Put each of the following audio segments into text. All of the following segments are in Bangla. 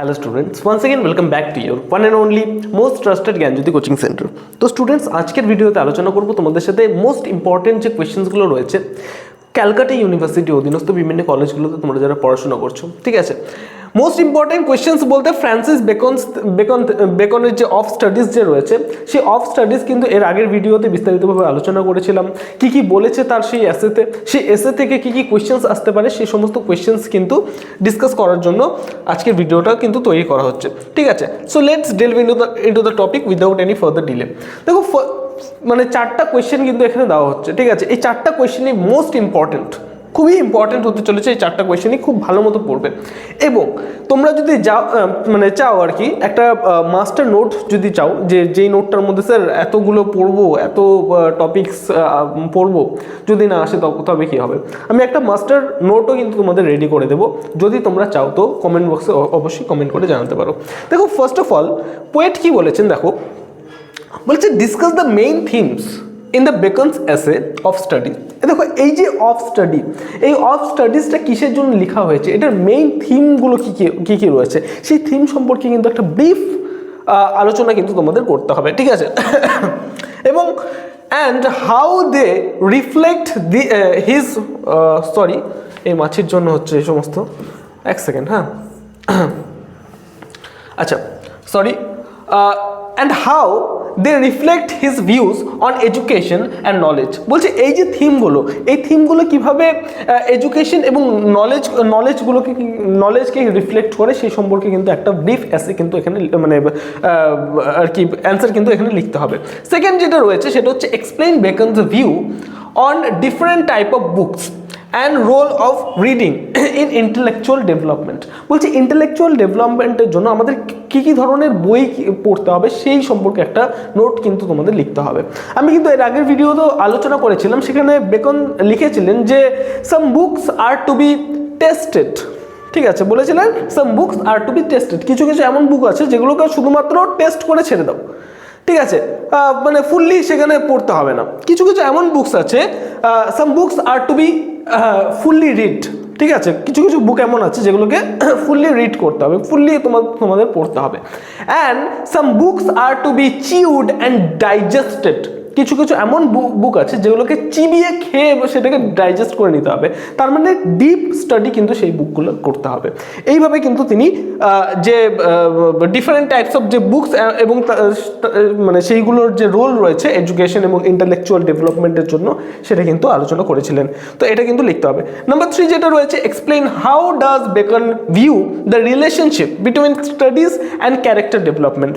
Hello students once again welcome back to your one and only most trusted Gyanjyoti coaching centre তো স্টুডেন্টস আজকের ভিডিওতে আলোচনা করব তোমাদের সাথে মোস্ট ইম্পর্টেন্ট যে কোয়েশ্চেন্সগুলো রয়েছে ক্যালকাটা ইউনিভার্সিটি অধীনস্থ বিভিন্ন কলেজগুলোতে তোমরা যারা পড়াশোনা করছ, ঠিক আছে? মোস্ট ইম্পর্টেন্ট কোয়েশ্চেন্স বলতে ফ্রান্সিস বেকন বেকন বেকনের যে অফ স্টাডিজ যে রয়েছে, সেই অফ স্টাডিজ কিন্তু এর আগের ভিডিওতে বিস্তারিতভাবে আলোচনা করেছিলাম। কি কি বলেছে তার সেই এসেতে সেই এসে থেকে কি কি কোয়েশ্চেন্স আসতে পারে, সেই সমস্ত কোয়েশ্চেন্স কিন্তু ডিসকাস করার জন্য আজকের ভিডিওটা কিন্তু তৈরি করা হচ্ছে। ঠিক আছে? So let's delve into the into the topic without any further delay দেখো মানে চারটা কোয়েশ্চেন কিন্তু এখানে দেওয়া হচ্ছে। ঠিক আছে? এই চারটা কোয়েশ্চেনই মোস্ট ইম্পর্টেন্ট খুবই ইম্পর্টেন্ট হতে চলেছে এই চারটা কোয়েশ্চেনই খুব ভালো মতো পড়বে। এবং তোমরা যদি যাও মানে চাও আর কি, একটা মাস্টার নোট যদি চাও, যে যেই নোটটার মধ্যে স্যার এতগুলো পড়ব, এত টপিকস পড়ব, যদি না আসে তবে কী হবে? আমি একটা মাস্টার নোটও কিন্তু তোমাদের রেডি করে দেবো। যদি তোমরা চাও তো কমেন্ট বক্সে অবশ্যই কমেন্ট করে জানাতে পারো। দেখো ফার্স্ট অফ অল পোয়েট কি বলেছেন দেখো? বলছে discuss the main themes in the Bacon's essay of study দেখো, এই যে অফ স্টাডি এই অফ স্টাডিজটা কিসের জন্য লেখা হয়েছে? এটার মেইন থিমগুলো কী কী কী কী রয়েছে? সেই থিম সম্পর্কে কিন্তু একটা ব্রিফ আলোচনা কিন্তু তোমাদের করতে হবে, ঠিক আছে? এবং and how they reflect the his sorry এই মাছির জন্য হচ্ছে এই সমস্ত, এক সেকেন্ড হ্যাঁ? আচ্ছা sorry and how they reflect his views on education and knowledge বলছে, এই যে থিমগুলো, এই থিমগুলো কীভাবে এডুকেশন এবং নলেজ নলেজগুলোকে নলেজকে রিফ্লেক্ট করে, সেই সম্পর্কে কিন্তু একটা ব্রিফ অ্যাসে কিন্তু এখানে মানে আর কি অ্যান্সার কিন্তু এখানে লিখতে হবে। সেকেন্ড যেটা রয়েছে, সেটা হচ্ছে explain Bacon's view on different type of books and role of reading in intellectual development বলছে ইন্টেলেকচুয়াল ডেভেলপমেন্টের জন্য আমাদের কী কী ধরনের বই পড়তে হবে সেই সম্পর্কে একটা নোট কিন্তু তোমাদের লিখতে হবে। আমি কিন্তু এর আগের ভিডিওতেও আলোচনা করেছিলাম, সেখানে বেকন লিখেছিলেন যে some books are to be tested ঠিক আছে, বলেছিলেন some books are to be tested কিছু কিছু এমন বুক আছে যেগুলোকে শুধুমাত্র টেস্ট করে ছেড়ে দাও। ঠিক আছে মানে ফুললি সেখানে পড়তে হবে না। কিছু কিছু এমন বুকস আছে some books are to be fully read ঠিক আছে? কিছু কিছু বুক এমন আছে যেগুলোকে ফুললি রিড করতে হবে ফুললি তোমার, তোমাদের পড়তে হবে। And some books are to be chewed and digested কিছু কিছু এমন বুক আছে যেগুলোকে চিবিয়ে খেয়ে সেটাকে ডাইজেস্ট করে নিতে হবে। তার মানে ডিপ স্টাডি কিন্তু সেই বুকগুলো করতে হবে। এইভাবে কিন্তু তিনি যে ডিফারেন্ট টাইপস অফ যে বুকস এবং মানে সেইগুলোর যে রোল রয়েছে এডুকেশন এবং ইন্টালেকচুয়াল ডেভেলপমেন্টের জন্য সেটা কিন্তু আলোচনা করেছিলেন। তো এটা কিন্তু লিখতে হবে। নাম্বার থ্রি যেটা রয়েছে explain how does Bacon view the relationship between studies and character development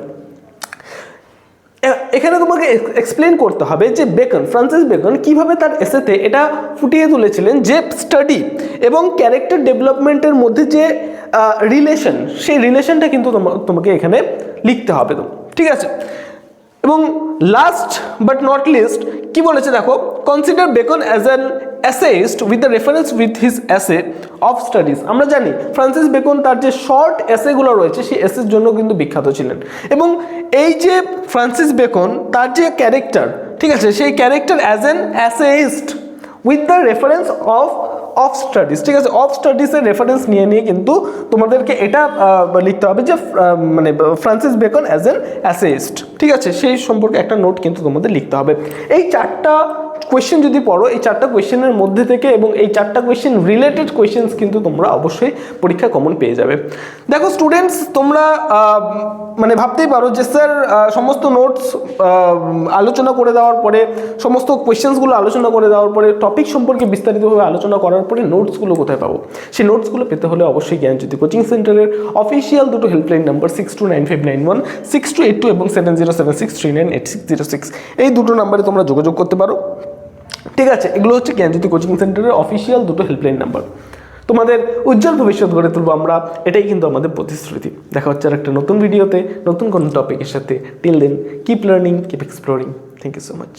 এখানে তোমাকে এক্সপ্লেন করতে হবে যে বেকন, ফ্রান্সিস বেকন কীভাবে তার এসেতে এটা ফুটিয়ে তুলেছিলেন যে স্টাডি এবং ক্যারেক্টার ডেভেলপমেন্টের মধ্যে যে রিলেশন সেই রিলেশনটা কিন্তু তোমা- তোমাকে এখানে লিখতে হবে তো। ঠিক আছে? এবং লাস্ট বাট নট লিস্ট কি বলেছে দেখো? Consider Bacon as an essayist with the reference with his essay of studies আমরা জানি ফ্রান্সিস বেকন তার যে শর্ট অ্যাসেগুলো রয়েছে, সেই অ্যাসের জন্য কিন্তু বিখ্যাত ছিলেন। এবং এই যে ফ্রান্সিস বেকন তার যে ক্যারেক্টার ঠিক আছে? সেই character as an essayist with the reference of of studies ঠিক আছে? অফ স্টাডিজের রেফারেন্স নিয়ে নিয়ে কিন্তু তোমাদেরকে এটা লিখতে হবে যে মানে Francis Bacon as an essayist ঠিক আছে? সেই সম্পর্কে একটা নোট কিন্তু তোমাদের লিখতে হবে। এই চারটা কোয়েশ্চেন যদি পড়ো, এই চারটা কোয়েশ্চেনের মধ্যে থেকে এবং এই চারটা কোয়েশ্চেন রিলেটেড কোয়েশ্চেন্স কিন্তু তোমরা অবশ্যই পরীক্ষা কমন পেয়ে যাবে। দেখো স্টুডেন্টস তোমরা মানে ভাবতেই পারো যে স্যার সমস্ত নোটস আলোচনা করে দেওয়ার পরে, সমস্ত কোয়েশ্চেন্সগুলো আলোচনা করে দেওয়ার পরে টপিক সম্পর্কে বিস্তারিতভাবে আলোচনা করার পরে নোটসগুলো কোথায় পাবো? সেই নোটসগুলো পেতে হলে অবশ্যই জ্ঞান জ্ঞানজ্যোতি কোচিং সেন্টারের অফিসিয়াল দুটো helpline number six two nine five nine one six two eight two এবং seven zero seven six three nine eight six zero six এই দুটো নাম্বারে তোমরা যোগাযোগ করতে পারো। ঠিক আছে, এগুলো হচ্ছে জ্ঞানজ্যোতি কোচিং সেন্টারের অফিসিয়াল দুটো হেল্পলাইন নাম্বার তোমাদের উজ্জ্বল ভবিষ্যৎ গড়ে তুলবো আমরা, এটাই কিন্তু আমাদের প্রতিশ্রুতি। দেখা হচ্ছে আর একটা নতুন ভিডিওতে নতুন কোনো টপিকের সাথে। Till then keep learning keep exploring thank you so much